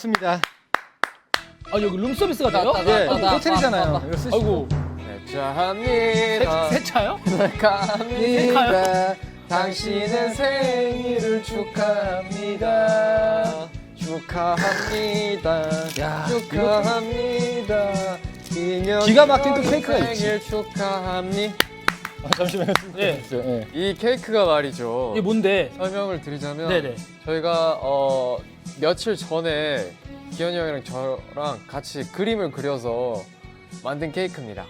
맞습니다. 아 여기 룸 서비스가 돼요? 따, 따, 예, 따, 따, 호텔이잖아요. 이거 쓰시고. 아이고 축하합니다. 세, 세 차요? 축하합니다. 당신의 생일을 축하합니다. 축하합니다. 야, 축하합니다. 기가 막힌 또 케이크가 있지. 생일 축하합니다. 아, 잠시만요. 예. 예. 이 케이크가 말이죠. 이게 뭔데? 설명을 드리자면 네네. 저희가 어 며칠 전에 기현이 형이랑 저랑 같이 그림을 그려서 만든 케이크입니다.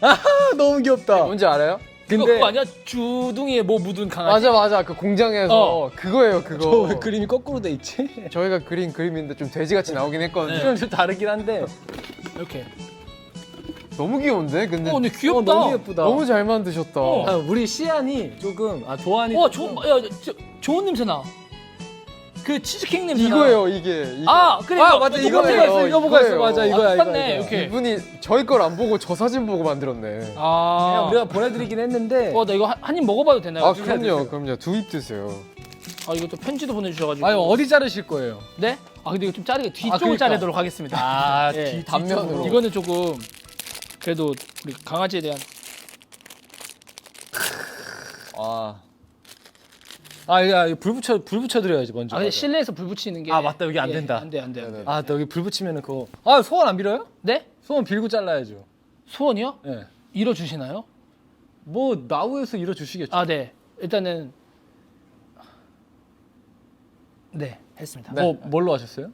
아, 너무 귀엽다. 뭔지 알아요? 근데 그거 아니야? 주둥이에 뭐 묻은 강아지? 맞아 맞아 그 공장에서 어. 그거예요 그거. 저왜 그림이 거꾸로 돼 있지? 저희가 그린 그림인데 좀 돼지같이 나오긴 했거든요. 네. 좀, 좀 다르긴 한데. 이렇게. 너무 귀여운데 근데 어 근데 귀엽다. 어, 너무 예쁘다. 너무 잘 만드셨다. 어. 아, 우리 시안이 조금 아 좋아하니. 와 좋은 야 저, 좋은 냄새 나. 그 치즈케이크 냄새 나. 이거예요 이게. 이거. 아 그래 아 이거 맞아 이거 이거 이거예요, 보고 있어 이거 보고 있어 이거예요. 맞아 아, 이거야 이거 똑같네, 이거. 이렇게. 이분이 저희 걸 안 보고 저 사진 보고 만들었네. 아, 아. 그냥 우리가 보내드리긴 했는데. 어, 나 이거 한 입 먹어봐도 되나요? 그럼요 그럼요 두 입 드세요. 아, 이거 또 편지도 보내주셔가지고. 아니 어디 자르실 거예요? 네? 아, 근데 이거 좀 자르게 뒤쪽을 그러니까. 자르도록 하겠습니다. 아, 예. 뒤 단면으로. 이거는 조금 그래도 우리 강아지에 대한 아 아, 야, 이거 불 붙여 불 붙여 드려야지 먼저. 아, 근데. 실내에서 불 붙이는 게 아, 맞다. 여기 안 예, 된다. 안 돼, 안 돼, 안 돼. 네네. 아, 너 여기 불 붙이면은 그거. 아, 소원 안 빌어요? 네? 소원 빌고 잘라야죠. 소원이요? 예. 이뤄 주시나요? 뭐 나우에서 이뤄 주시겠죠. 아, 네. 일단은 네, 했습니다. 네. 뭐 뭘로 하셨어요?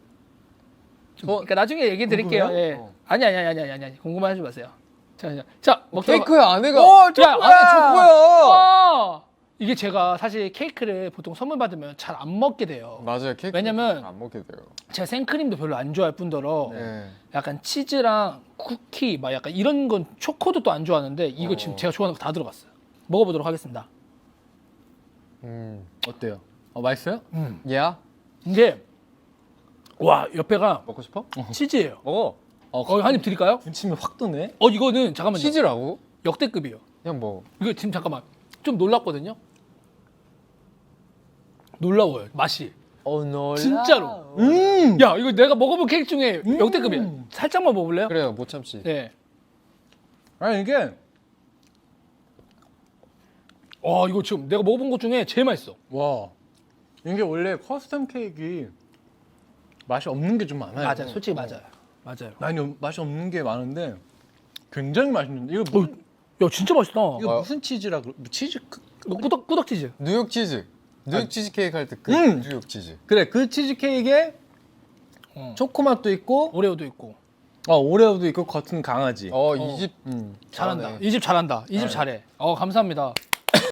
그러니까 나중에 얘기 드릴게요. 궁금해요? 예. 어. 아니 아니 아니 아니 아니 아니. 궁금하지 마세요. 자, 자, 자 먹도록 케이크의 안에가. 야, 안에 초코야. 아! 이게 제가 사실 케이크를 보통 선물 받으면 잘 안 먹게 돼요. 맞아요 케이크. 왜냐면- 안 먹게 돼요. 제가 생크림도 별로 안 좋아할 뿐더러 네. 약간 치즈랑 쿠키 막 약간 이런 건 초코도 또 안 좋아하는데 이거 지금 어. 제가 좋아하는 거 다 들어갔어요. 먹어보도록 하겠습니다. 음. 어때요? 어, 맛있어요? 야 이게 와 옆에가 먹고 싶어? 치즈예요. 먹어. 어, 어, 한입 드릴까요? 군침이 확 도네. 어 이거는 잠깐만요. 치즈라고? 역대급이에요. 그냥 먹어. 이거 지금 잠깐만 좀 놀랐거든요. 놀라워요 맛이. 어 놀라. 진짜로. 음. 야 이거 내가 먹어본 케이크 중에 역대급이야. 살짝만 먹어볼래요? 그래요 못 참지. 네. 아니 이게 와 이거 지금 내가 먹어본 것 중에 제일 맛있어. 와 이게 원래 커스텀 케이크 맛이 없는 게 좀 많아요. 맞아 요. 솔직히 맞아요. 맞아요. 많이 없- 맛이 없는 게 많은데 굉장히 맛있는데 이거 뭐, 야 진짜 맛있다. 이거 어. 무슨 치즈라? 뭐 치즈 크- 이거 꾸덕 꾸덕 치즈. 뉴욕 치즈. 뉴욕 치즈 케이크 할 때 그 음. 뉴욕 치즈. 그래 그 치즈 케이크에 어. 초코맛도 있고 오레오도 있고. 어, 오레오도 있고 겉은 강아지. 어 이집 음. 잘한다. 이 집 잘한다. 이 집 잘해. 어 감사합니다.